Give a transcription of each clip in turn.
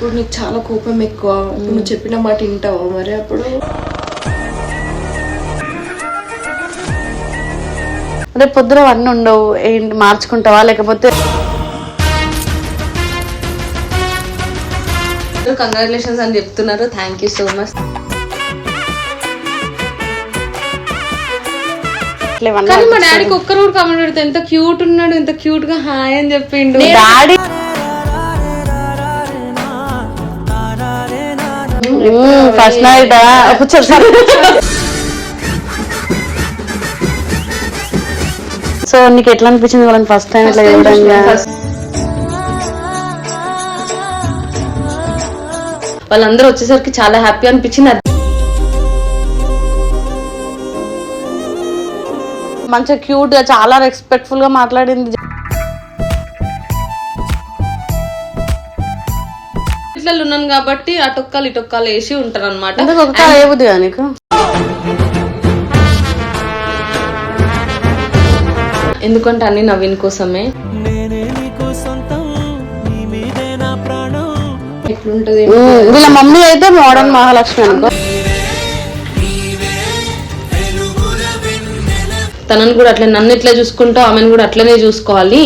ఇప్పుడు నీకు చాలా కోపం ఎక్కువ. ఇప్పుడు నువ్వు చెప్పిన మాట వింటావా మరి అప్పుడు? రేపు పొద్దున అవన్నీ ఉండవు. ఏంటి మార్చుకుంటావా? లేకపోతే కంగ్రాచులేషన్స్ అని చెప్తున్నారు. థ్యాంక్ యూ సో మచ్ కానీ మా డాడీకి ఒక్కరు కూడా కామెంట్ పెడితే ఎంత క్యూట్ ఉన్నాడు ఎంత క్యూట్గా హాయ్ అని చెప్పిండు. డాడీ ఫస్ట్ నైట్ కూర్చోరు సార్ సో నీకు ఎట్లా అనిపించింది వాళ్ళని ఫస్ట్ టైం ఇట్లా చూడంగా వాళ్ళందరూ వచ్చేసరికి చాలా హ్యాపీ అనిపించింది. అది మంచిగా క్యూట్గా చాలా రెస్పెక్ట్ఫుల్గా మాట్లాడింది. ఇట్లా ఉన్నాను కాబట్టి అటొక్కలు ఇటొక్కలు వేసి ఉంటారు అనమాట ఎందుకంటే అన్ని నవీన్ కోసమే. ఎట్లుంటది? వీళ్ళ మమ్మీ అయితే మోడర్న్ మహాలక్ష్మి అనుకో. తనని కూడా అట్లా నన్ను ఎట్లా చూసుకుంటా ఆమెను కూడా అట్లనే చూసుకోవాలి.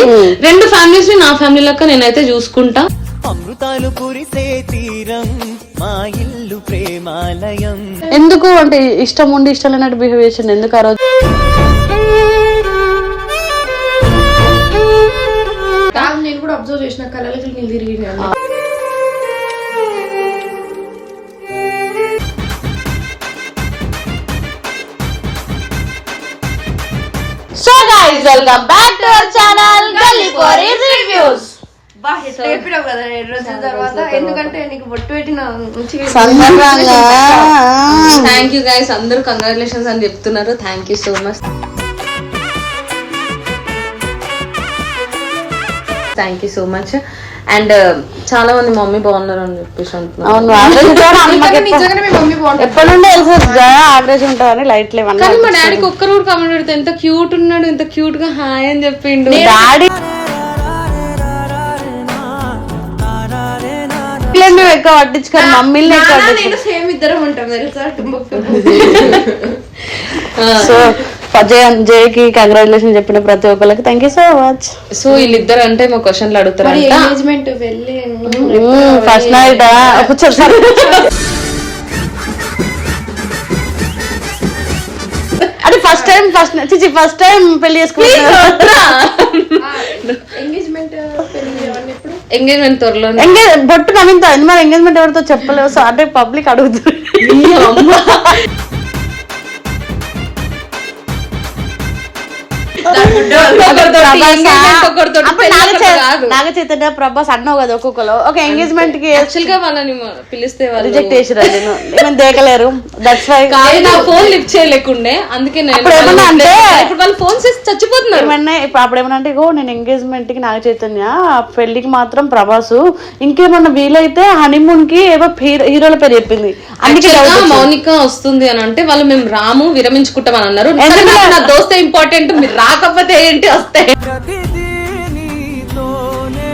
కాబట్టి రెండు ఫ్యామిలీస్ని నా ఫ్యామిలీ లెక్క నేనైతే చూసుకుంటా. అమృతాలు కురిసే తీరం మా ఇల్లు ప్రేమాలయం. ఎందుకు అంటే ఇష్టం ఉండి ఇష్టం లేనట్టు బిహేవ్ చేసింది ఎందుకు ఆ రోజు? నేను కూడా అబ్జర్వ్ చేసిన కళలకి నీళ్ళు so guys welcome back to our channel Kori reviews ఎందుకంటే నీకు బొట్టు పెట్టిన సందర్భంగా థ్యాంక్ యూ గైస్ అందరూ కంగ్రాచులేషన్స్ అని చెప్తున్నారు. Thank you so much thank you so much. And uh, చాలా మంది మమ్మీ బాగున్నారు అని చెప్పేసి అవును ఎప్పటి నుండి యావరేజ్ ఉంటుందని లైట్ లేవన్నా కానీ మా డాడీకి ఒక్కరు కూడా కామెంట్ పెడితే ఎంత క్యూట్ ఉన్నాడు ఎంత క్యూట్గా హాయ్ అని చెప్పిండు. డాడీ మేము ఎక్కువ పట్టించుకోరు మమ్మీని ఎక్కువ సేమ్ ఇద్దరం ఉంటాం తెలుసా? సో జయ జయకి కంగ్రాచులేషన్ చెప్పిన ప్రతి ఒక్కరికి thank you so much so వీళ్ళిద్దరు అంటే మా క్వశ్చన్లు అడుగుతారంట. ఎంగేజ్మెంట్ వెళ్ళి ఫస్ట్ నైట్ కూర్చోరు సార్ అది ఫస్ట్ టైం ఫస్ట్ చిచి ఫస్ట్ టైం పెళ్ళి చేసుకుంటున్నారు ఎంగేజ్మెంట్ ఎంగేజ్మెంట్ త్వరలో ఎంగేజ్ బొట్టు అయింది మరి ఎంగేజ్మెంట్ ఎవరితో చెప్పలేవు? సో అంటే పబ్లిక్ అడుగుతుంది. నాగ చైతన్య ప్రభాస్ అన్నావు కదా ఒక్కొక్కరు. ఒక ఎంగేజ్మెంట్కి యాక్చువల్గా వాళ్ళని పిలిస్తే రిజెక్ట్ చేసిరా నేను దేకలేరు. దట్స్ వై నా ఫోన్ లిఫ్ట్ చేయలేకుండే. అందుకే నేను ఏమన్నా అంటే- ఇప్పుడు వాళ్ళు ఫోన్ చేసి చచ్చిపోతున్నారు. ఏమన్నా ఇప్పుడు అప్పుడు ఏమన్నా అంటే నేను ఎంగేజ్మెంట్కి నాగ చైతన్య పెళ్ళికి మాత్రం ప్రభాసు. ఇంకేమన్నా వీలైతే హనీమూన్కి ఏవో హీరో- హీరోల పేరు చెప్పింది. అందుకే. మౌనిక వస్తుంది అని అంటే వాళ్ళు మేము రాము విరమించుకుంటాం అని అన్నారు నా దోస్తే ఇంపార్టెంట్ మీరు రాకపోతే ఏంటి వస్తే ప్రతిదీ నీతోనే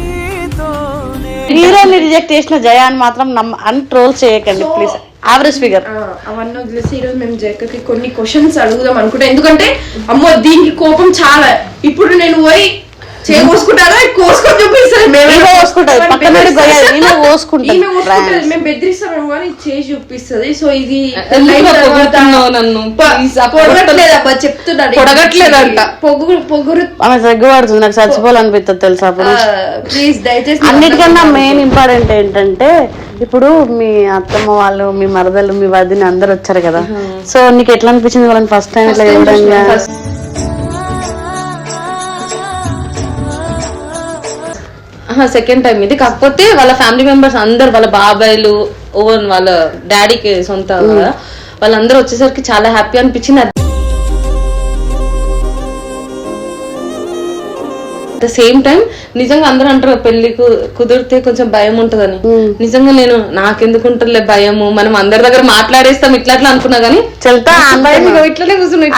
నీతోనే. హీరోని రిజెక్ట్ చేసిన జయాన్ని మాత్రం నమ్మ అని ట్రోల్ చేయకండి ప్లీజ్ యావరేజ్ ఫిగర్ ఆ, అవన్నీ వదిలేసి ఈరోజు మేము జక్కకి కొన్ని క్వశ్చన్స్ అడుగుదాం అనుకుంటా. ఎందుకంటే అమ్మో దీనికి కోపం చాలా. ఇప్పుడు నేను పోయి కోసుకొని చూపిస్తాను మేమే ఈమె కోసుకుంటది. పక్కన గొయ్యాలి మేము బెదిరిస్తాము కానీ చేసి చూపిస్తుంది. సో ఇది నన్ను? పొగట్లేదబ్బా పొడగట్లేదంట. పొగురు పొగురు. ఆమె తగ్గుపడుతుంది నాకు చచ్చిపోవాలనిపిస్తుంది తెలుసా అప్పుడు? ప్లీజ్ దయచేసి అన్నిటికన్నా మెయిన్ ఇంపార్టెంట్ ఏంటంటే ఇప్పుడు మీ అత్తమ్మ వాళ్ళు మీ మరదలు మీ వదిన అందరు వచ్చారు కదా. సో నీకు ఎట్లా అనిపించింది వాళ్ళని ఫస్ట్ టైం ఇట్లా చూడంగా సెకండ్ టైం ఇది. కాకపోతే వాళ్ళ ఫ్యామిలీ మెంబర్స్ అందరు వాళ్ళ బాబాయ్లు ఓవన్ వాళ్ళ డాడీకి సొంత వాళ్ళందరూ వచ్చేసరికి చాలా హ్యాపీ అనిపించింది. ద సేమ్ టైం నిజంగా అందరూ అంటారు పెళ్ళి కుదిరితే కొంచెం భయం ఉంటదని. నిజంగా నేను నాకెందుకు ఉంటుందిలే భయము? మనం అందరి దగ్గర మాట్లాడేస్తాం ఇట్లా అట్లా అనుకున్నా గానీ ఇట్లనే కూర్చున్నాయి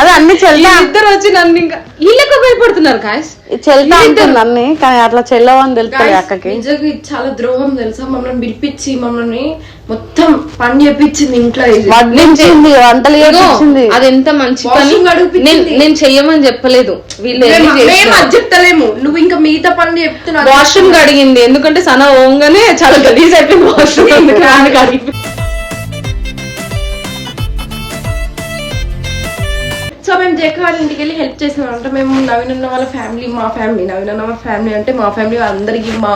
ఇద్దరు వచ్చి నన్ను ఇంకా వీళ్ళకి భయపడుతున్నారు కాయస్ చెల్తా అన్ని కానీ అట్లా చెల్లవని తెలుస్తుంది అక్కకి. నిజంగా ఇది చాలా ద్రోహం తెలుసా? మమ్మల్ని పిలిపించి మమ్మల్ని మొత్తం పని చేపించింది ఇంట్లో. వడ్డించింది వంటలు చేపించింది. అది ఎంత మంచి పని. నేను చెయ్యమని చెప్పలేదు. వీళ్ళు చెప్తలేము. నువ్వు ఇంకా మిగతా పనులు చెప్తున్నావు. వాష్రూమ్ కడిగింది. ఎందుకంటే సన ఓంగానే చాలా గలీజ్ అయిపోయింది వాష్రూమ్ అందుకు సో మేము జేక వాళ్ళ ఇంటికి వెళ్ళి హెల్ప్ చేసాం అంటే మేము నవీన్ అన్న వాళ్ళ ఫ్యామిలీ మా ఫ్యామిలీ నవీన్ అన్న వాళ్ళ ఫ్యామిలీ అంటే మా ఫ్యామిలీ అందరికి మా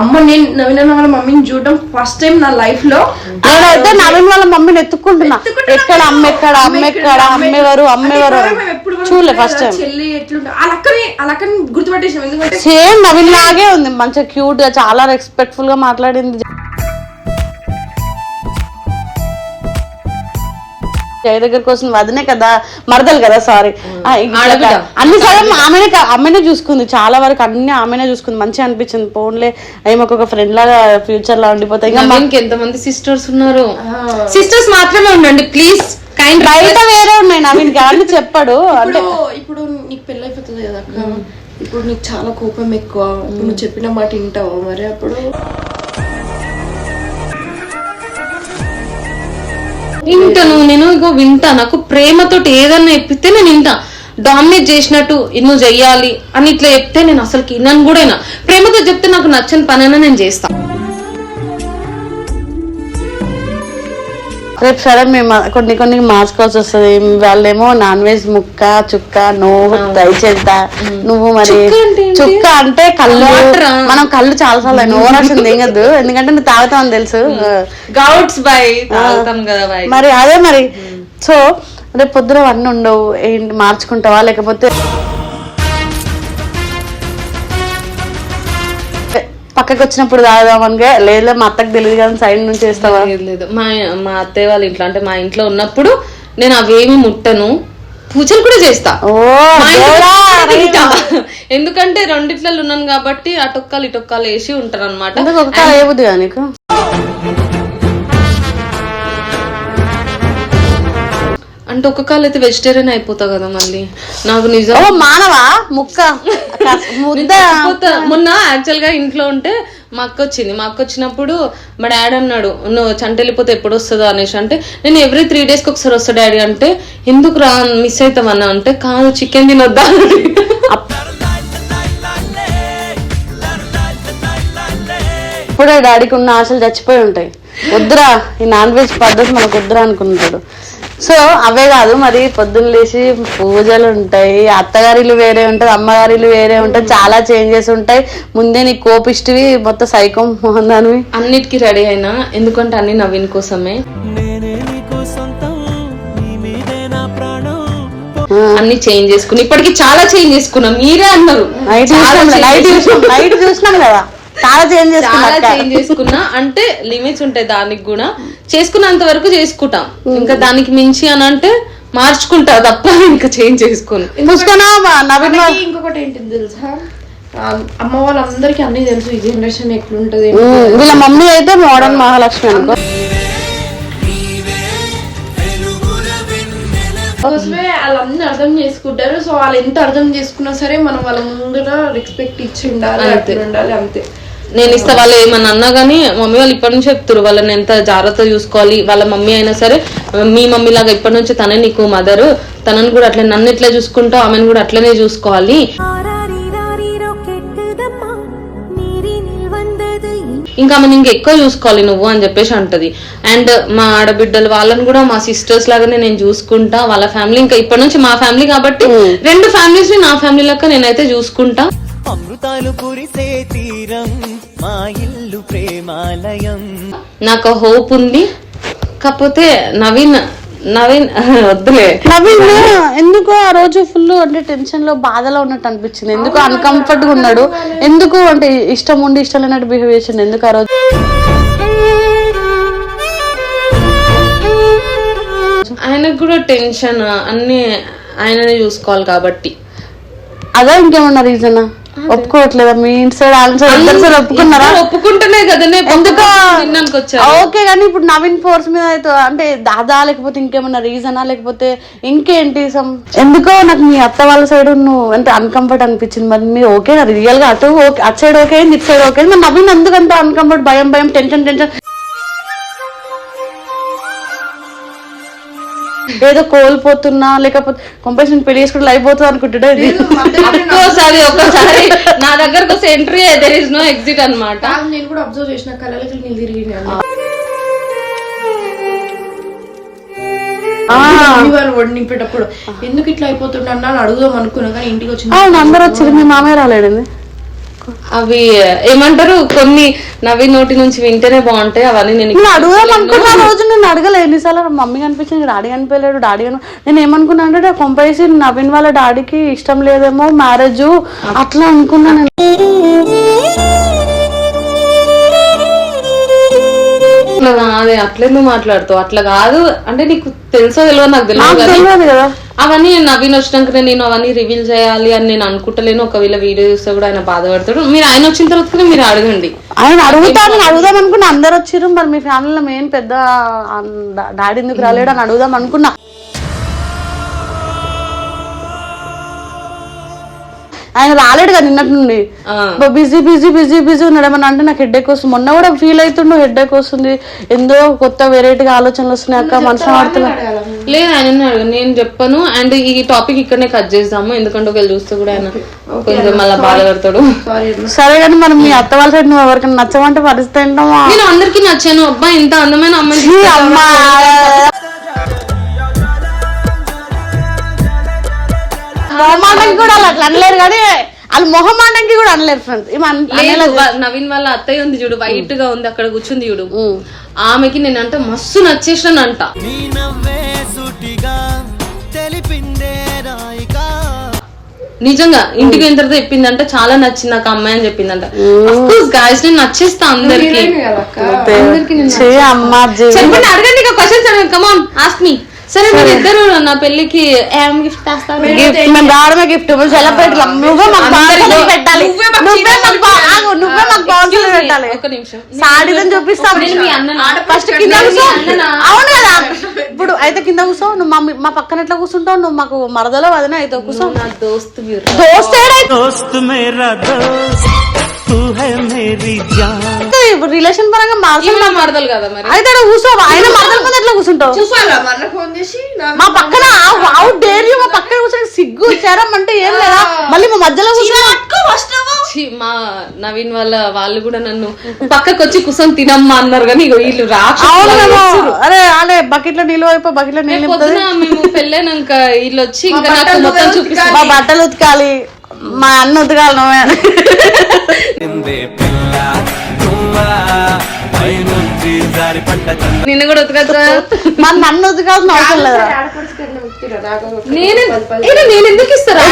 అమ్మ నేను నవీన్ అన్న వాళ్ళ మమ్మీని చూడడం ఫస్ట్ టైం నా లైఫ్లో. నేనైతే నవీన్ వాళ్ళ మమ్మీని ఎత్తుకుంటున్నా ఎక్కడ అమ్మ ఎక్కడ అమ్మ ఎక్కడ అమ్మేవారు అమ్మేవారు చూడలే ఫస్ట్ టైం చెల్లి ఎట్లుంటే. ఆ లక్కని గుర్తుపట్టేసాం ఎందుకంటే సేమ్ నవీన్ లాగే ఉంది. మంచిగా క్యూట్గా చాలా రెస్పెక్ట్ఫుల్గా మాట్లాడింది. జయ దగ్గర కోసం వదినే కదా మరదలు కదా సారీ. అన్ని సగం ఆమెనే ఆమెనే చూసుకుంది. చాలా వరకు అన్ని ఆమెనే చూసుకుంది. మంచిగా అనిపించింది. ఫోన్లే ఏమో ఒక ఫ్రెండ్ లాగా ఫ్యూచర్ లా ఉండిపోతాయి ఇంకా నవీన్కి ఎంత మంది సిస్టర్స్ ఉన్నారు సిస్టర్స్ మాత్రమే ఉండండి ప్లీజ్ కైండ్ బయట వేరే ఉన్నాయి నవీన్ అవన్నీ చెప్పాడు. అంటే ఇప్పుడు నీకు పెళ్ళి అయిపోతుంది కదా అక్క. ఇప్పుడు నీకు చాలా కోపం ఎక్కువ. ఇప్పుడు నువ్వు చెప్పిన మాట వింటావా మరి అప్పుడు? వింటాను నేను ఇగో వింటా నాకు ప్రేమతో ఏదన్నా చెప్పితే నేను వింటా. డామినేట్ చేసినట్టు నువ్వు చెయ్యాలి అని ఇట్లా చెప్తే నేను అసలు నన్ను కూడా ప్రేమతో చెప్తే నాకు నచ్చని పనైనా నేను చేస్తాను రేపు సరే మేము కొన్ని కొన్ని మార్చుకోవాల్సి వస్తుంది. వాళ్ళేమో నాన్ వెజ్ ముక్క చుక్క నువ్వు దయచేద్దా నువ్వు మరి చుక్క అంటే కళ్ళు? మనం కళ్ళు చాలా సార్లు అయినా ఓవరాక్షన్ దిగద్దు ఎందుకంటే నువ్వు తాగుతావని తెలుసు. గౌట్స్ కదా బై. మరి అదే మరి. సో రేపు పొద్దున అవన్నీ ఉండవు. ఏంటి మార్చుకుంటావా? లేకపోతే పక్కకి వచ్చినప్పుడు తాగుదామనిగా లేదా మా అత్తకు తెలియదు కానీ సైడ్ నుంచి వేస్తావా? లేదు మా మా అత్తయ్య వాళ్ళ ఇంట్లో అంటే మా ఇంట్లో ఉన్నప్పుడు నేను అవేమి ముట్టను. పూజలు కూడా చేస్తా. ఎందుకంటే రెండిట్లలో ఉన్నాను కాబట్టి అటొక్కలు ఇటొక్కలు వేసి ఉంటారు అనమాట అంటే ఒక కాలు అయితే వెజిటేరియన్ అయిపోతా కదా మళ్ళీ. నాకు నిజం ఓ మానవా? ముక్క. ముద్ద. మొన్న యాక్చువల్గా ఇంట్లో ఉంటే మా అక్క వచ్చింది. మా అక్క వచ్చినప్పుడు మా డాడీ అన్నాడు నువ్వు చంట వెళ్ళిపోతే ఎప్పుడు వస్తుందో? అనేసి. అంటే నేను ఎవ్రీ త్రీ డేస్కి ఒకసారి వస్తా డాడీ అంటే ఎందుకు రా మిస్ అవుతామన్నా అంటే కాదు చికెన్ తినొద్దా? ఇప్పుడే డాడీకి ఉన్న ఆశలు చచ్చిపోయి ఉంటాయి. వద్దురా ఈ నాన్ వెజ్ పద్ధతి మనకు వద్దురా అనుకుంటాడు. సో అవే కాదు మరి పొద్దున్న లేచి పూజలు ఉంటాయి అత్తగారిలు వేరే ఉంటది అమ్మగారిలు వేరే ఉంటాయి చాలా చేంజెస్ ఉంటాయి. ముందే నీ కోపిష్టివి మొత్తం సైకం దానివి అన్నిటికీ రెడీ అయినా ఎందుకంటే అన్ని నవీన్ కోసమే. నేనే నీకు సొంతం నీ మీదే నా ప్రాణం. అన్ని చేంజ్ చేసుకుని ఇప్పటికి చాలా చేంజ్ చేసుకున్నా మీరే అన్నారు. నైట్ చాలా చూసినాం కదా చేంజ్ చాలా చేసుకున్నా చేంజ్ చేసుకున్నా అంటే లిమిట్స్ ఉంటాయి దానికి కూడా. చేసుకున్నంత వరకు చేసుకుంటాం. ఇంకా దానికి మించి అని అంటే మార్చుకుంటా తప్ప ఇంకా చేంజ్ చేసుకోను. మనకి ఇంకొకటి ఏంటిది తెలుసా? అమ్మ వాళ్ళందరికీ అన్ని తెలుసు. ఈ జనరేషన్ ఎట్లుంటది వీళ్ళ మమ్మీ అయితే మోడర్న్ మహాలక్ష్మి అనుకో. కోసమే వాళ్ళందరూ అర్థం చేసుకుంటారు. సో వాళ్ళు ఎంత అర్థం చేసుకున్నా సరే మనం వాళ్ళ ముందర రెస్పెక్ట్ ఇచ్చి ఉండాలి ఉండాలి అంతే. నేను ఇస్తా వాళ్ళు ఏమన్నా అన్నా కానీ మమ్మీ వాళ్ళు ఇప్పటి నుంచి చెప్తారు వాళ్ళని ఎంత జాగ్రత్త చూసుకోవాలి వాళ్ళ మమ్మీ అయినా సరే మీ మమ్మీ లాగా ఇప్పటి నుంచి తనే నీకు మదరు తనని కూడా అట్లా నన్ను ఎట్లా చూసుకుంటావు ఆమెను కూడా అట్లనే చూసుకోవాలి. ఇంకా ఆమెను ఇంకా ఎక్కువ చూసుకోవాలి నువ్వు అని చెప్పేసి అంటది. అండ్ మా ఆడబిడ్డలు వాళ్ళని కూడా మా సిస్టర్స్ లాగానే నేను చూసుకుంటా వాళ్ళ ఫ్యామిలీ ఇంకా ఇప్పటి నుంచి మా ఫ్యామిలీ కాబట్టి రెండు ఫ్యామిలీస్ని నా ఫ్యామిలీ లాగా నేనైతే చూసుకుంటా. అమృతాలు కురిసే తీరం మా ఇల్లు ప్రేమాలయం. నాకు హోప్ ఉంది. కాకపోతే నవీన్ నవీన్ వద్దులే. నవీన్ ఎందుకు ఆ రోజు ఫుల్ అంటే టెన్షన్లో బాధలో ఉన్నట్టు అనిపించింది? ఎందుకు అన్కంఫర్ట్గా ఉన్నాడు? ఎందుకు అంటే ఇష్టం ఉండి ఇష్టం లేనట్టు బిహేవ్ చేసిండు? ఎందుకు ఆ రోజు? ఆయనకు కూడా టెన్షన్ అన్ని ఆయననే చూసుకోవాలి కాబట్టి. అదే ఇంకేమన్నా రీజన్ ఒప్పుకోవట్లేదా మీ ఇంటి సైడ్ ఇద్దరు ఒప్పుకున్నారా? ఇద్దరు ఒప్పుకుంటేనే కదనే ఎందుకు? ఓకే కానీ ఇప్పుడు నవీన్ ఫోర్స్ మీద అయితే అంటే దాదా లేకపోతే ఇంకేమన్నా రీజనా లేకపోతే ఇంకేంటి some- ఎందుకో నాకు మీ అత్త వాళ్ళ సైడ్ నువ్వు అంటే అన్కంఫర్ట్ అనిపించింది. మరి మీరు ఓకే రియల్గా అటు ఓకే అటు సైడ్ ఓకే ఇటు సైడ్ ఓకే? మరి నవీన్ ఎందుకంత అన్కంఫర్ట్ భయం భయం టెన్షన్ టెన్షన్ ఏదో కోల్పోతున్నా లేకపోతే కంపల్సరీ పెళ్ళి చేసుకుంటే అనుకుంటుండే ఇది? ఒక్కోసారి ఒక్కసారి నా దగ్గరకు entry there is no exit అన్నమాట. కాదు, నేను కూడా అబ్జర్వ్ చేసిన కళ్ళకి నీళ్ళు తిరిగి వారు వడి నింపేటప్పుడు? ఎందుకు ఇట్లా అయిపోతుండ అడుగుదాం అనుకున్నా కానీ ఇంటికి వచ్చిన అవును అందరు వచ్చారు మీ మామయ్య రాలేడండి అవి ఏమంటారు కొన్ని నవ్వి నోటి నుంచి వింటేనే బాగుంటాయి అవన్నీ నేను నేను అడుగుదాం అనుకున్న రోజు నేను అడగలే ఎన్నిసార్లు మమ్మీ కనిపించింది డాడీ కనిపించలేడు డాడీ కని నేను ఏమనుకున్నా అంటే కొంపేసి నవీన్ వాళ్ళ డాడీకి ఇష్టం లేదేమో మ్యారేజ్ అట్లా అనుకున్నాను అట్లా కాదే అట్లెందుకు మాట్లాడుతావు అట్లా కాదు అంటే నీకు తెలుసో తెలియదు నాకు తెలియదు కదా. అవన్నీ నేను నవీన్ వచ్చినాక నేను అవన్నీ రివీల్ చేయాలి అని నేను అనుకుంటలేను. ఒకవేళ వీడియో చూస్తే కూడా ఆయన బాధపడతాడు. మీరు ఆయన వచ్చిన తర్వాత కూడా మీరు అడగండి. ఆయన అడుగుతాను అడుగుదాం అనుకున్నా. అందరు వచ్చిర్రు మరి మీ ఫ్యామిలీలో మెయిన్ పెద్ద డాడీ ఎందుకు రాలేడు అని అడుగుదాం అనుకున్నా. ఆయన రాలేడు కదా నిన్నటి నుండి. ఆ. బిజీ బిజీ బిజీ బిజీ ఉన్నాడు. ఏమన్నా అంటే నాకు హెడ్ వస్తుంది. మొన్న కూడా ఫీల్ అవుతుండు హెడ్ వస్తుంది. ఎందో కొత్త వెరైటీగా ఆలోచనలు వస్తున్నాయి అక్క మనసు ఆడుతున్నా లేదు ఆయన అడుగు నేను చెప్పను. అండ్ ఈ టాపిక్ ఇక్కడనే కట్ చేద్దాము. ఎందుకంటే ఒకవేళ చూస్తే కూడా ఆయన కొంచెం మళ్ళీ బాధపడతాడు. సారీ సరే కానీ మరి మీ అత్త వాళ్ళ సైడ్ నువ్వు ఎవరికైనా నచ్చమంటే పరిస్థితి ఏంటమ్మా? నేను అందరికి నచ్చాను. అబ్బా ఇంత అందమైన అమ్మాయి అమ్మా. కూడా అట్లా అనలేరు కానీ వాళ్ళు మొహమాటంకి కూడా అనలేరు ఫ్రెండ్స్ నవీన్ వాళ్ళ అత్తయ్య ఉంది చూడు వైట్గా ఉంది అక్కడ కూర్చుంది చూడు. ఆమెకి నేను అంటే మస్తు నచ్చేసానంట నిజంగా ఇంటికి అయిన తర్వాత చెప్పిందంట చాలా నచ్చింది నాకు అమ్మాయి అని చెప్పిందంట. గాయస్ నేను నచ్చేస్తా అందరికి. అమ్మా జీ- చెప్పండి అడగండి ఇక క్వశ్చన్స్ అడగండి కమాన్ ఆస్క్ మీ సరే మీరు ఇద్దరు నా పెళ్ళికి ఏం గిఫ్ట్ మేము రావడమే గిఫ్ట్ సెలబ్రేట్ నువ్వే మాకు బాగా పెట్టాలి. నువ్వే మాకు నువ్వే మాకు బాగా పెట్టాలి. ఒక నిమిషం. ఫస్ట్ కింద అవును కదా. ఇప్పుడు అయితే కింద కూర్చో. నువ్వు మా మా పక్కన ఎట్లా కూర్చుంటావు? నువ్వు మాకు మరదలో వదిన అయితే కూర్చో. నా దోస్తు మేరా రిలేషన్ పరంగా మా మరదలు కదా మరి. అయితే కూర్చోవా ఆయన మరదలు కొంత ఎట్లా కూర్చుంటావు? చూసారా మరణ ఫోన్ చేసి మా పక్కన అవుట్ డేర్ మా పక్కన కూర్చొని సిగ్గు చేరం అంటే ఏం లేదా? మళ్ళీ మా మధ్యలో కూర్చో మా నవీన్ వాళ్ళ వాళ్ళు కూడా నన్ను పక్కకు వచ్చి కుసం తినమ్మా అన్నారు కానీ వీళ్ళు అరే అరే బకెట్లో నీళ్ళు అయిపో బకెట్లో నీళ్ళు మేము పెళ్ళైనాక వీళ్ళు వచ్చి ఇంకా నాకు మొత్తం చూపిస్తాం బట్టలు ఉతకాలి. మా అన్న ఉతకాలి నిన్ను కూడా ఉతకచ్చా మరి నన్ను ఉతకాల్సిన అవసరం లేదా? నేను నేను ఎందుకు ఇస్తారా?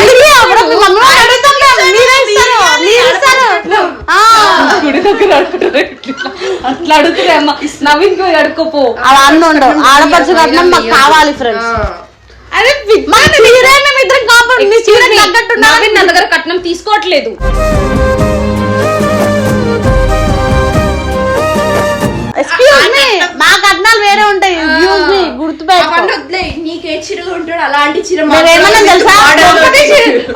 గుడి దగ్గర అడుగుతారు ఇట్లా. అట్లా అడుగుతారే అమ్మ. నవీన్ పోయి అడుకోపో అలా అన్న ఉండవు ఆడపడుచు కట్నం మాకు కావాలి ఫ్రెండ్స్. అరే మరి మీరే మేము ఇద్దరం కాపాడు. మీ నవీన్ నా దగ్గర కట్నం తీసుకోవట్లేదు. ఎక్స్క్యూజ్ మీ మా కట్నాలు వేరే ఉంటాయి. ఎక్స్క్యూజ్ మీ గుర్తుపెట్టుకో. నీకే చీర ఉంటాడు అలాంటి చీర మేమేమన్నా తెలుసా? ఒకటి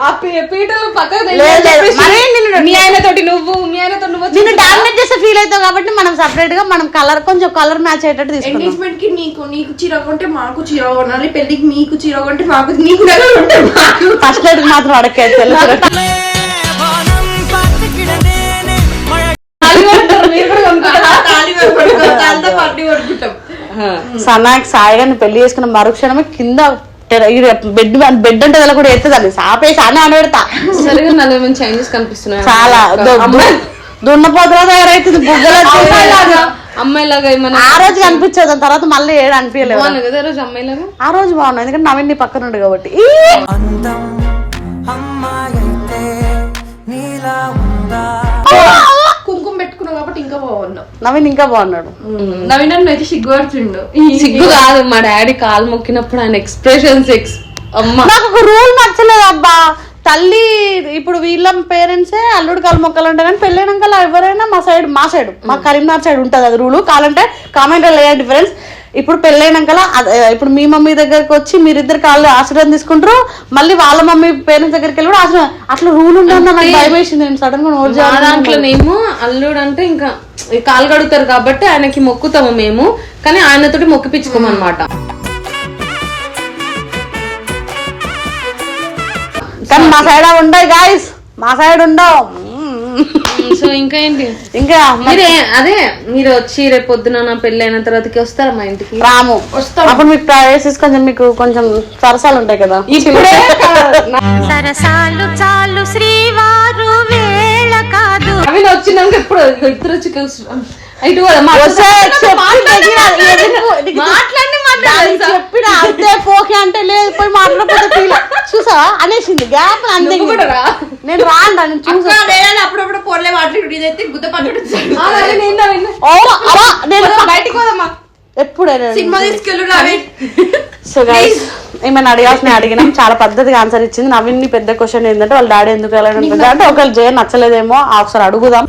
ఆ పీ- పీటలు పక్కకు మీ ఆయన తోటి నువ్వు మీ ఆయన తోటి నువ్వు నిన్ను డామినేట్ చేస్తే ఫీల్ అవుతావు కాబట్టి మనం సపరేట్గా మనం కలర్ కొంచెం కలర్ మ్యాచ్ అయ్యేటట్టు తీసుకున్నాం ఎంగేజ్మెంట్కి నీకు నీకు చీర కొంటే మాకు చీర కొనాలి పెళ్ళికి మీకు చీర కొంటే మాకు నీకు నగలు ఉంటే మాకు. ఫస్ట్ లైట్ మాత్రం అడగలేదు తెలుసు? కొట్టుకుంటాం సన్నాకి సాయిగాని పెళ్ళి చేసుకున్న మరుక్షణమే కింద బెడ్ బెడ్ అంటే కూడా ఎత్తదాన్ని సాపేసి అని అనబెడతా సరిగా కనిపిస్తున్నాయి. చాలా. దున్నపోతులా తయారైతుంది. బుగ్గలు. అమ్మాయిలాగా ఏమన్నా ఆ రోజు కనిపించదు. దాని తర్వాత మళ్ళీ ఏడు అనిపించలేదు. బాగున్నాయి కదా ఈ రోజు అమ్మాయిలాగా? ఆ రోజు బాగున్నాయి. ఎందుకంటే నవీన్ నీ పక్కన ఉండు కాబట్టి. నీలా ఉందా? ఇంకా బాగున్నావు నవీన్ ఇంకా బాగున్నాడు. నవీన్ అన్న అయితే సిగ్గుపడుతుండు సిగ్గు కాదు మా డాడీ కాలు మొక్కినప్పుడు ఆయన ఎక్స్ప్రెషన్స్ ఎక్స్ అమ్మ. నాకు ఒక రూల్ నచ్చలేదు అబ్బా. తల్లి ఇప్పుడు వీళ్ళ పేరెంట్సే అల్లుడు కాలు మొక్కలు అంటే కానీ పెళ్ళైనాక ఎవరైనా మా సైడ్ మా సైడ్ మా కరీంనగర్ సైడ్ ఉంటుంది అది రూలు. కావాలంటే కామెంట్ వేయండి ఫ్రెండ్స్ ఇప్పుడు పెళ్ళైనాక ఇప్పుడు మీ మమ్మీ దగ్గరికి వచ్చి మీరిద్దరు కాళ్ళు ఆశ్రయం తీసుకుంటారు. మళ్ళీ వాళ్ళ మమ్మీ పేరెంట్స్ దగ్గరికి వెళ్ళి కూడా ఆశ్రయం అట్లా రూల్ ఉండదు నాకు భయం వేసింది. నేను సడన్గా దాంట్లోనేమో అల్లుడు అంటే ఇంకా కాలు కడుగుతారు కాబట్టి ఆయనకి మొక్కుతాము మేము. కానీ ఆయనతోటి మొక్కిపించుకోమన్నమాట కానీ మా సైడ్ ఉండవు గాయస్ మా సైడ్ ఉండవు. సో ఇంకా ఏంటి? ఇంకా మీరే అదే మీరు వచ్చి రేపు పొద్దున నా పెళ్ళి అయిన తర్వాతకి వస్తారా మా ఇంటికి? రాము. అప్పుడు మీకు ప్రైవేసీస్ కొంచెం మీకు కొంచెం సరసాలు ఉంటాయి కదా. సరసాలు చాలు శ్రీవారు వేళ కాదు. అవి వచ్చినాక ఎప్పుడు ఇద్దరు వచ్చి కూర్చో- ఇటు. చెప్పిన అంతే పోకే అంటే లేదు పోయి మాట్లాడకపోతే feel. చూసావా? అనేసింది గ్యాప్ అంతే. నేను రాను నేను చూసా అప్పుడప్పుడు పోలే ఇదైతే గుద్ద బయటికి ఎప్పుడైనా సినిమా తీసుకెళ్ళు రావే. సో గైస్ ఏమైనా అడిగాల్సిన అడిగినాం చాలా పద్ధతిగా ఆన్సర్ ఇచ్చింది. నవీన్ పెద్ద క్వశ్చన్ ఏంటంటే వాళ్ళ డాడీ ఎందుకు వెళ్ళాడు అంటే ఒకవేళ జయ నచ్చలేదేమో ఆ ఒకసారి అడుగుదాం.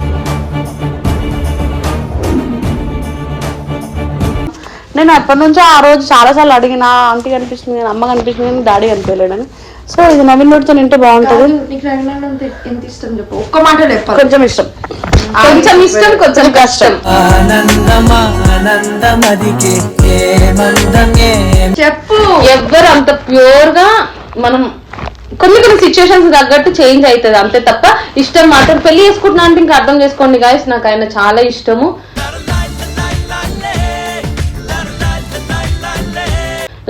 నేను అప్పటి నుంచో ఆ రోజు చాలా సార్లు అడిగిన ఆంటీ కనిపిస్తుంది కానీ అమ్మ కనిపిస్తుంది కానీ డాడీ కనిపించలేడని సో ఇది నవీన్ నోటితో నింటే బాగుంటది. నీకు రవినాథ్ అంటే ఎంత ఇష్టం చెప్పు. ఒక్క మాట చెప్పాలి. కొంచెం ఇష్టం. కొంచెం ఇష్టం కొంచెం కష్టం. చెప్పు. ఎవ్వరు అంత ప్యూర్గా మనం కొన్ని కొన్ని సిచ్యువేషన్స్ తగ్గట్టు చేంజ్ అవుతుంది అంతే తప్ప ఇష్టం మాత్రం. పెళ్ళి చేసుకుంటున్నా అంటే ఇంకా అర్థం చేసుకోండి గాయస్ నాకు ఆయన చాలా ఇష్టము.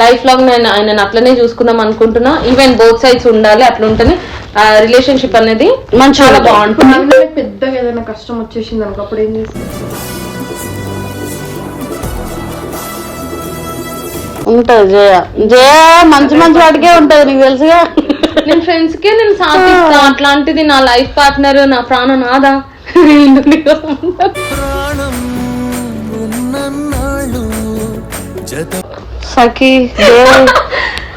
లైఫ్ లాంగ్ నేను ఆయన అట్లనే చూసుకుందాం అనుకుంటున్నా. ఈవెన్ బోత్ సైడ్స్ ఉండాలి అట్లా ఉంటేనే రిలేషన్షిప్ అనేది మంచి చాలా బాగుంటుంది. పెద్దగా ఏదైనా కష్టం వచ్చేసింది అనుకో అప్పుడు ఏం ఉంటది జయ. జయ మంచి మంచి వాటికే ఉంటది నీకు తెలుసుగా. నేను ఫ్రెండ్స్ కే నేను సాధిస్తా. అట్లాంటిది నా లైఫ్ పార్ట్నర్ నా నీకోసం ఉంటారు. ప్రాణం సఖి దేవ్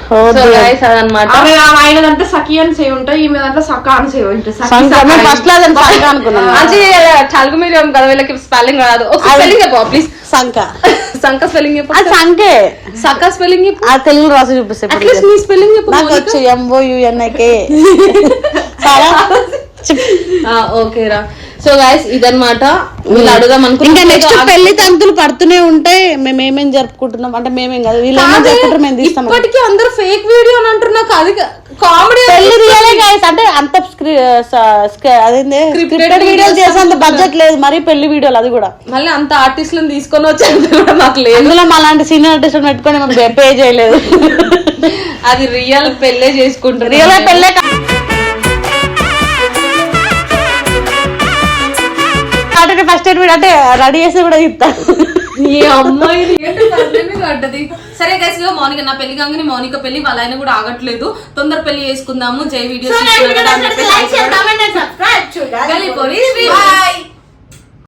ఓ సో దేవ్. గైస్ అదనమాట ఆమె ఆయన దాంట్లో సఖి అని సేవ్ ఉంటాయి. ఈమె దాంట్లో సఖ అని. సేవ్ ఉంటాయి. ఫస్ట్ చలుగు మీరు కదా వీళ్ళకి స్పెల్లింగ్ రాదు. ఒక స్పెల్లింగ్ చెప్పు ప్లీజ్ సంఖ. సంక స్పెల్లింగ్ చెప్పు. సక స్పెల్లింగ్ చెప్పు. ఆ తెలుగు రాసి చూపిస్తే అట్లీస్ట్ స్పెల్లింగ్ చెప్పు నాకు వచ్చి ఎంఓ యుఎన్ఐకే చాలా ఓకే రా. సో గైస్ ఇదన్నమాట. వీళ్ళు అడుగుదాం ఇంకా నెక్స్ట్ పెళ్ళి తంతులు పడుతూనే ఉంటాయి మేము ఏమేం జరుపుకుంటున్నాం? అంటే మేమేం కాదు వీళ్ళు ఏమేం జరుపుకుంటారు మేము తీస్తాం ఇప్పటికీ అందరూ ఫేక్ వీడియో అని అంటారు నాకు అది కామెడీ పెళ్ళి రియలే గైస్ అంటే అంత అదేంది? స్క్రిప్టెడ్ వీడియోలు చేసే అంత బడ్జెట్ లేదు మరి పెళ్ళి వీడియోలు అది కూడా. మళ్ళీ అంత ఆర్టిస్టులను తీసుకొని వచ్చేంత కూడా మాకు లేదు. అందులో మా లాంటి సీనియర్ ఆర్టిస్ట్ పెట్టుకొని మేము పే చేయలేదు. అది రియల్ పెళ్ళే చేసుకుంటారు రియల్ పెళ్ళే కా- అంటే రెడీ చేసి కూడా చెప్తాను ఈ అమ్మాయి పడ్డది. సరే గైస్ ఇగో మౌనిక నా పెళ్ళి కాగానే మౌనిక పెళ్ళి వాళ్ళ ఆయన కూడా ఆగట్లేదు. తొందర పెళ్ళి చేసుకుందాము జై వీడియోస్